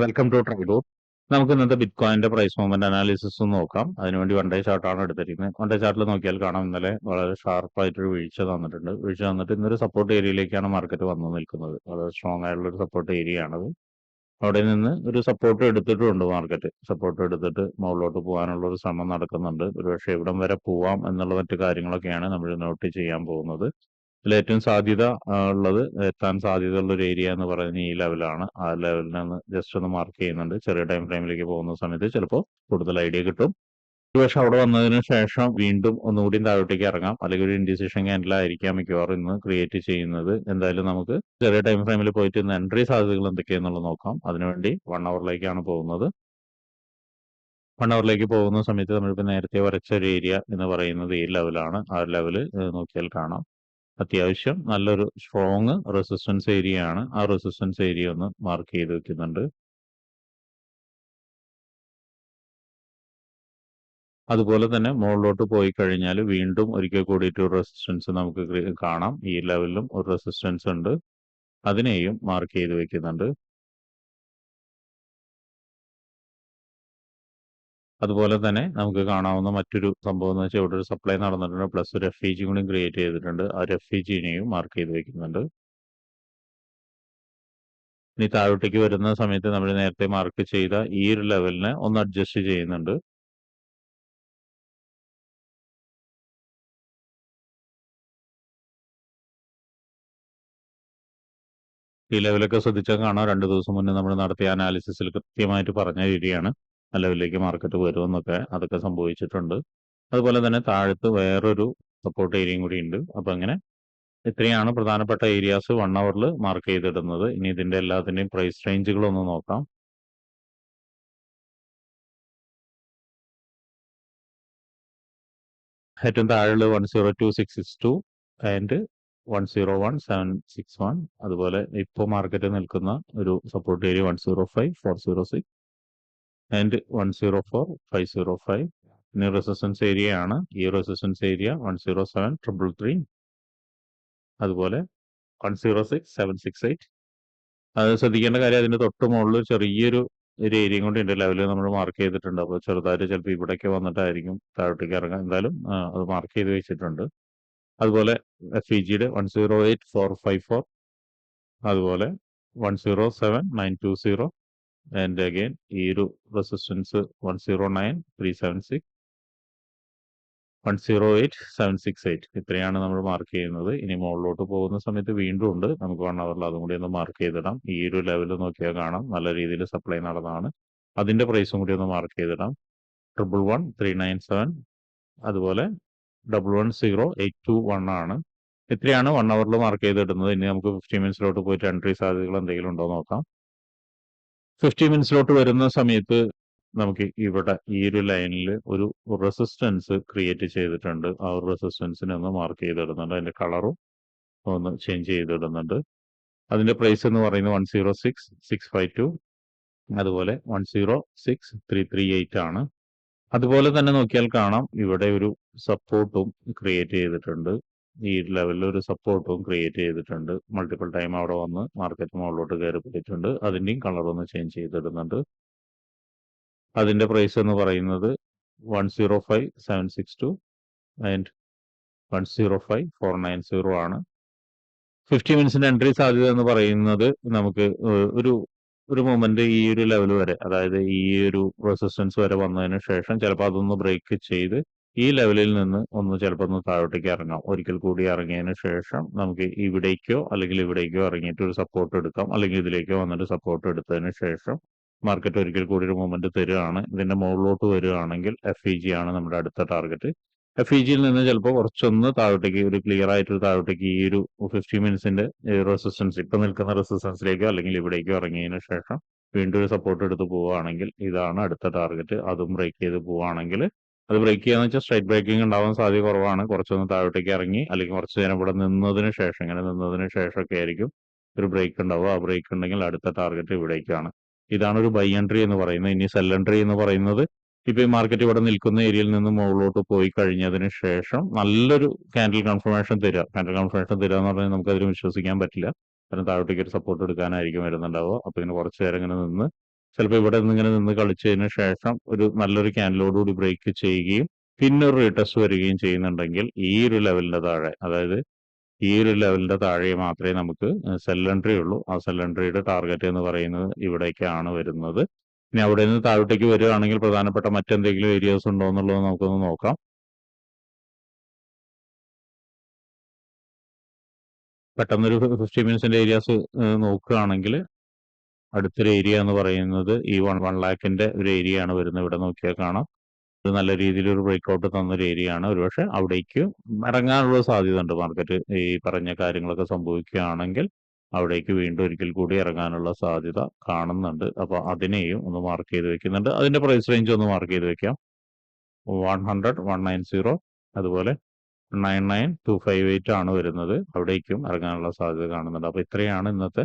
Welcome to ട്രൈഡോ നമുക്ക് ഇന്നത്തെ ബിറ്റ് കോയിന്റെ പ്രൈസ് മൂവ്മെന്റ് അനാലിസിസ് നോക്കാം. അതിനുവേണ്ടി വൺ ഡേ ചാർട്ടാണ് എടുത്തിരിക്കുന്നത്. വൺ ഡേ ചാർട്ടിൽ നോക്കിയാൽ കാണാം ഇന്നലെ വളരെ ഷാർപ്പായിട്ടൊരു വീഴ്ച തന്നിട്ടുണ്ട്. വീഴ്ച തന്നിട്ട് ഇന്നൊരു സപ്പോർട്ട് ഏരിയയിലേക്കാണ് മാർക്കറ്റ് വന്നു നിൽക്കുന്നത്. വളരെ സ്ട്രോങ് ആയിട്ടുള്ള ഒരു സപ്പോർട്ട് ഏരിയ ആണത് അവിടെ നിന്ന് ഒരു സപ്പോർട്ട് എടുത്തിട്ടുണ്ട് മാർക്കറ്റ് സപ്പോർട്ട് എടുത്തിട്ട് മുകളിലോട്ട് പോകാനുള്ള ഒരു ശ്രമം നടക്കുന്നുണ്ട്. ഒരുപക്ഷെ ഇവിടം വരെ പോവാം എന്നുള്ള മറ്റു കാര്യങ്ങളൊക്കെയാണ് നമ്മൾ നോട്ട് ചെയ്യാൻ പോകുന്നത്. ഏറ്റവും സാധ്യത ഉള്ളത് എത്താൻ സാധ്യതയുള്ള ഒരു ഏരിയ എന്ന് പറയുന്നത് ഈ ലെവലാണ് ആ ലെവലിൽ നിന്ന് ജസ്റ്റ് ഒന്ന് മാർക്ക് ചെയ്യുന്നുണ്ട്. ചെറിയ ടൈം ഫ്രെയിമിലേക്ക് പോകുന്ന സമയത്ത് ചിലപ്പോൾ കൂടുതൽ ഐഡിയ കിട്ടും. ഒരുപക്ഷെ അവിടെ വന്നതിന് ശേഷം വീണ്ടും ഒന്നുകൂടി താഴോട്ടേക്ക് ഇറങ്ങാം. അല്ലെങ്കിൽ ഒരു ഇൻഡിസിഷൻ ക്യാൻഡിലായിരിക്കാം മിക്കവാറും ഇന്ന് ക്രിയേറ്റ് ചെയ്യുന്നത്. എന്തായാലും നമുക്ക് ചെറിയ ടൈം ഫ്രെയിമിൽ പോയിട്ട് ഇന്ന് എൻട്രി സാധ്യതകൾ എന്തൊക്കെയാണെന്നുള്ളത് നോക്കാം. അതിനുവേണ്ടി വൺ അവറിലേക്കാണ് പോകുന്നത്. വൺ അവറിലേക്ക് പോകുന്ന സമയത്ത് നമ്മളിപ്പോൾ നേരത്തെ വരച്ച ഒരു ഏരിയ എന്ന് പറയുന്നത് ഈ ലെവലാണ് ആ ലെവൽ നോക്കിയാൽ കാണാം. അത്യാവശ്യം നല്ലൊരു സ്ട്രോങ് റെസിസ്റ്റൻസ് ഏരിയ ആണ്. ആ റെസിസ്റ്റൻസ് ഏരിയ ഒന്ന് മാർക്ക് ചെയ്ത് വെക്കുന്നുണ്ട്. അതുപോലെ തന്നെ മുകളിലോട്ട് പോയി കഴിഞ്ഞാൽ വീണ്ടും ഒരിക്കൽ കൂടിയിട്ട് ഒരു റെസിസ്റ്റൻസ് നമുക്ക് കാണാം. ഈ ലെവലിലും ഒരു റെസിസ്റ്റൻസ് ഉണ്ട്. അതിനെയും മാർക്ക് ചെയ്ത് വെക്കുന്നുണ്ട്. അതുപോലെ തന്നെ നമുക്ക് കാണാവുന്ന മറ്റൊരു സംഭവം എന്ന് വെച്ചാൽ ഇവിടെ ഒരു സപ്ലൈ നടന്നിട്ടുണ്ട്. പ്ലസ് ഒരു എഫ് ഇ ജി കൂടി ക്രിയേറ്റ് ചെയ്തിട്ടുണ്ട്. ആ ഒരു എഫ് ഇ ജിനെയും മാർക്ക് ചെയ്ത് വെക്കുന്നുണ്ട്. ഇനി താഴോട്ടേക്ക് വരുന്ന സമയത്ത് നമ്മൾ നേരത്തെ മാർക്ക് ചെയ്ത ഈ ഒരു ലെവലിനെ ഒന്ന് അഡ്ജസ്റ്റ് ചെയ്യുന്നുണ്ട്. ഈ ലെവലൊക്കെ ശ്രദ്ധിച്ചാൽ കാണാം. രണ്ട് ദിവസം മുന്നേ നമ്മൾ നടത്തിയ അനാലിസിസിൽ കൃത്യമായിട്ട് പറഞ്ഞ രീതിയാണ്. ആ ലെവലിലേക്ക് മാർക്കറ്റ് വരുമെന്നൊക്കെ അതൊക്കെ സംഭവിച്ചിട്ടുണ്ട്. അതുപോലെ തന്നെ താഴത്ത് വേറൊരു സപ്പോർട്ട് ഏരിയയും കൂടി ഉണ്ട് അപ്പൊ അങ്ങനെ ഇത്രയാണ് പ്രധാനപ്പെട്ട ഏരിയാസ് വൺ അവറിൽ മാർക്ക് ചെയ്തിടുന്നത്. ഇനി ഇതിന്റെ എല്ലാത്തിന്റെയും പ്രൈസ് റേഞ്ചുകൾ ഒന്ന് നോക്കാം. ഏറ്റവും താഴെ one zero two six six two and one zero one seven six one അതുപോലെ ഇപ്പോൾ മാർക്കറ്റ് നിൽക്കുന്ന ഒരു support area one zero five four zero six and one zero four five zero five ഇനി റെസിസ്റ്റൻസ് ഏരിയ ആണ്. ഈ resistance area one zero seven triple three അതുപോലെ one zero six seven six eight അത് ശ്രദ്ധിക്കേണ്ട കാര്യം അതിന്റെ തൊട്ട് മുകളിൽ ചെറിയൊരു ഒരു ഏരിയ കൂടി ഉണ്ട്. ലെവലിൽ നമ്മൾ മാർക്ക് ചെയ്തിട്ടുണ്ട്. അപ്പോൾ ചെറുതായിട്ട് ചിലപ്പോൾ ഇവിടേക്ക് വന്നിട്ടായിരിക്കും താഴോട്ടേക്ക് ഇറങ്ങാൻ. എന്തായാലും അത് മാർക്ക് ചെയ്ത് വെച്ചിട്ടുണ്ട്. അതുപോലെ എഫ് ഇ ജിയുടെ one zero eight four five four അതുപോലെ one zero seven nine two zero and again ഈ ഒരു റെസിസ്റ്റൻസ് വൺ സീറോ ഇത്രയാണ് നമ്മൾ മാർക്ക് ചെയ്യുന്നത്. ഇനി മുകളിലോട്ട് പോകുന്ന സമയത്ത് വീണ്ടും ഉണ്ട്. നമുക്ക് വൺ അവറിൽ അതും കൂടി ഒന്ന് മാർക്ക് ചെയ്തിടാം. ഈ ഒരു ലെവലിൽ നോക്കിയാൽ കാണാം. നല്ല രീതിയിൽ സപ്ലൈ നടന്നതാണ്. അതിന്റെ പ്രൈസും കൂടി ഒന്ന് മാർക്ക് ചെയ്തിടാം. Triple one three nine seven അതുപോലെ double one zero eight two one ആണ്. ഇത്രയാണ് വൺ അവറിൽ മാർക്ക് ചെയ്തിടുന്നത്. ഇനി നമുക്ക് ഫിഫ്റ്റി മിനിറ്റ്സിലോട്ട് പോയിട്ട് എൻട്രി സാധ്യതകൾ എന്തെങ്കിലും ഉണ്ടോ നോക്കാം. ഫിഫ്റ്റി മിനിറ്റ്സിലോട്ട് വരുന്ന സമയത്ത് നമുക്ക് ഇവിടെ ഈ ഒരു ലൈനിൽ ഒരു റെസിസ്റ്റൻസ് ക്രിയേറ്റ് ചെയ്തിട്ടുണ്ട്. ആ ഒരു റെസിസ്റ്റൻസിനെ ഒന്ന് മാർക്ക് ചെയ്തിടുന്നുണ്ട്. അതിന്റെ കളറും ഒന്ന് ചേഞ്ച് ചെയ്തിടുന്നുണ്ട്. അതിന്റെ പ്രൈസ് എന്ന് പറയുന്നത് one zero six six five two അതുപോലെ one zero six three three eight ആണ്. അതുപോലെ തന്നെ നോക്കിയാൽ കാണാം ഇവിടെ ഒരു സപ്പോർട്ടും ക്രിയേറ്റ് ചെയ്തിട്ടുണ്ട്. ഈ ലെവലിൽ ഒരു സപ്പോർട്ടും ക്രിയേറ്റ് ചെയ്തിട്ടുണ്ട്. മൾട്ടിപ്പിൾ ടൈം അവിടെ വന്ന് മാർക്കറ്റ് മുകളിലോട്ട് കയറി പോയിട്ടുണ്ട്. അതിന്റെയും കളർ ഒന്ന് ചേഞ്ച് ചെയ്തിടുന്നുണ്ട്. അതിന്റെ പ്രൈസ് എന്ന് പറയുന്നത് one zero five seven six two and one zero five four nine zero ആണ്. ഫിഫ്റ്റി മിനിറ്റ്സിന്റെ എൻട്രി സാധ്യത എന്ന് പറയുന്നത് നമുക്ക് ഒരു ഒരു മൊമെന്റ് ഈ ഒരു ലെവൽ വരെ അതായത് ഈ ഒരു റെസിസ്റ്റൻസ് വരെ വന്നതിന് ശേഷം ചിലപ്പോൾ അതൊന്ന് ബ്രേക്ക് ചെയ്ത് ഈ ലെവലിൽ നിന്ന് ഒന്ന് ചിലപ്പോൾ ഒന്ന് താഴോട്ടേക്ക് ഇറങ്ങാം. ഒരിക്കൽ കൂടി ഇറങ്ങിയതിന് ശേഷം നമുക്ക് ഇവിടേക്കോ അല്ലെങ്കിൽ ഇവിടേക്കോ ഇറങ്ങിയിട്ട് ഒരു സപ്പോർട്ട് എടുക്കാം. അല്ലെങ്കിൽ ഇതിലേക്കോ വന്നിട്ട് സപ്പോർട്ട് എടുത്തതിന് ശേഷം മാർക്കറ്റ് ഒരിക്കൽ കൂടി ഒരു മൂവ്മെന്റ് തരികയാണ് ഇതിന്റെ മുകളിലോട്ട് വരികയാണെങ്കിൽ എഫ് ഇ ജി ആണ് നമ്മുടെ അടുത്ത ടാർഗറ്റ് എഫ് ഇ ജിയിൽ നിന്ന് ചിലപ്പോൾ കുറച്ചൊന്ന് താഴോട്ടേക്ക് ഒരു ക്ലിയർ ആയിട്ട് താഴോട്ടേക്ക് ഈ ഒരു ഫിഫ്റ്റി മിനിറ്റ്സിന്റെ റെസിസ്റ്റൻസ് ഇപ്പൊ നിൽക്കുന്ന റെസിസ്റ്റൻസിലേക്കോ അല്ലെങ്കിൽ ഇവിടേക്കോ ഇറങ്ങിയതിന് ശേഷം വീണ്ടും ഒരു സപ്പോർട്ട് എടുത്ത് പോവുകയാണെങ്കിൽ ഇതാണ് അടുത്ത ടാർഗറ്റ് അതും ബ്രേക്ക് ചെയ്ത് പോവുകയാണെങ്കിൽ അത് ബ്രേക്ക് ചെയ്യാന്ന് വെച്ചാൽ സ്ട്രൈറ്റ് ബ്രേക്കിംഗ് ഉണ്ടാവാൻ സാധ്യത കുറവാണ്. കുറച്ചൊന്ന് താഴോട്ടേക്ക് ഇറങ്ങി അല്ലെങ്കിൽ കുറച്ച് നേരം ഇവിടെ നിന്നതിന് ശേഷം ഇങ്ങനെ നിന്നതിന് ശേഷമൊക്കെ ആയിരിക്കും ഒരു ബ്രേക്ക് ഉണ്ടാവുക. ആ ബ്രേക്ക് ഉണ്ടെങ്കിൽ അടുത്ത ടാർഗറ്റ് ഇവിടേക്കാണ്. ഇതാണ് ഒരു ബൈ എൻട്രി എന്ന് പറയുന്നത്. ഇനി സെൽ എൻട്രി എന്ന് പറയുന്നത് ഇപ്പൊ ഈ മാർക്കറ്റ് ഇവിടെ നിൽക്കുന്ന ഏരിയയിൽ നിന്ന് മുകളിലോട്ട് പോയി കഴിഞ്ഞതിന് ശേഷം നല്ലൊരു കാൻഡിൽ കൺഫർമേഷൻ തരിക. കാൻഡിൽ കൺഫർമേഷൻ തരിക എന്ന് പറഞ്ഞാൽ നമുക്ക് അതിൽ വിശ്വസിക്കാൻ പറ്റില്ല. കാരണം താഴോട്ടേക്ക് ഒരു സപ്പോർട്ട് എടുക്കാനായിരിക്കും വരുന്നുണ്ടാവുക. അപ്പൊ ഇങ്ങനെ കുറച്ച് നേരം ഇങ്ങനെ നിന്ന് ചിലപ്പോൾ ഇവിടെ നിന്ന് ഇങ്ങനെ നിന്ന് കളിച്ചതിന് ശേഷം ഒരു നല്ലൊരു ക്യാൻഡിലോടുകൂടി ബ്രേക്ക് ചെയ്യുകയും പിന്നെ ഒരു റീടെസ്റ്റ് വരികയും ചെയ്യുന്നുണ്ടെങ്കിൽ ഈ ഒരു ലെവലിന്റെ താഴെ അതായത് ഈ ഒരു ലെവലിന്റെ താഴെ മാത്രമേ നമുക്ക് സെൽ എൻട്രി ഉള്ളൂ. ആ സെൽ ടാർഗറ്റ് എന്ന് പറയുന്നത് ഇവിടേക്കാണ് വരുന്നത്. ഇനി അവിടെ നിന്ന് താഴോട്ടേക്ക് വരികയാണെങ്കിൽ പ്രധാനപ്പെട്ട മറ്റെന്തെങ്കിലും ഏരിയാസ് ഉണ്ടോ എന്നുള്ളത് നമുക്കൊന്ന് നോക്കാം. പെട്ടെന്നൊരു ഫിഫ്റ്റി മിനിറ്റ്സിന്റെ ഏരിയാസ് നോക്കുകയാണെങ്കിൽ അടുത്തൊരു ഏരിയ എന്ന് പറയുന്നത് ഈ വൺ വൺ ലാക്കിന്റെ ഒരു ഏരിയ ആണ് വരുന്നത്. ഇവിടെ നോക്കിയാൽ കാണാം. ഒരു നല്ല രീതിയിൽ ഒരു ബ്രേക്ക്ഔട്ട് തന്നൊരു ഏരിയ ആണ്. ഒരുപക്ഷെ അവിടേക്ക് ഇറങ്ങാനുള്ള സാധ്യത ഉണ്ട്. മാർക്കറ്റ് ഈ പറഞ്ഞ കാര്യങ്ങളൊക്കെ സംഭവിക്കുകയാണെങ്കിൽ അവിടേക്ക് വീണ്ടും ഒരിക്കൽ കൂടി ഇറങ്ങാനുള്ള സാധ്യത കാണുന്നുണ്ട്. അപ്പോൾ അതിനെയും ഒന്ന് മാർക്ക് ചെയ്ത് വെക്കുന്നുണ്ട്. അതിന്റെ പ്രൈസ് റേഞ്ച് ഒന്ന് മാർക്ക് ചെയ്ത് വെക്കാം. One hundred one nine zero അതുപോലെ nine nine two five eight ആണ് വരുന്നത്. അവിടേക്കും ഇറങ്ങാനുള്ള സാധ്യത കാണുന്നുണ്ട്. അപ്പോൾ ഇത്രയാണ് ഇന്നത്തെ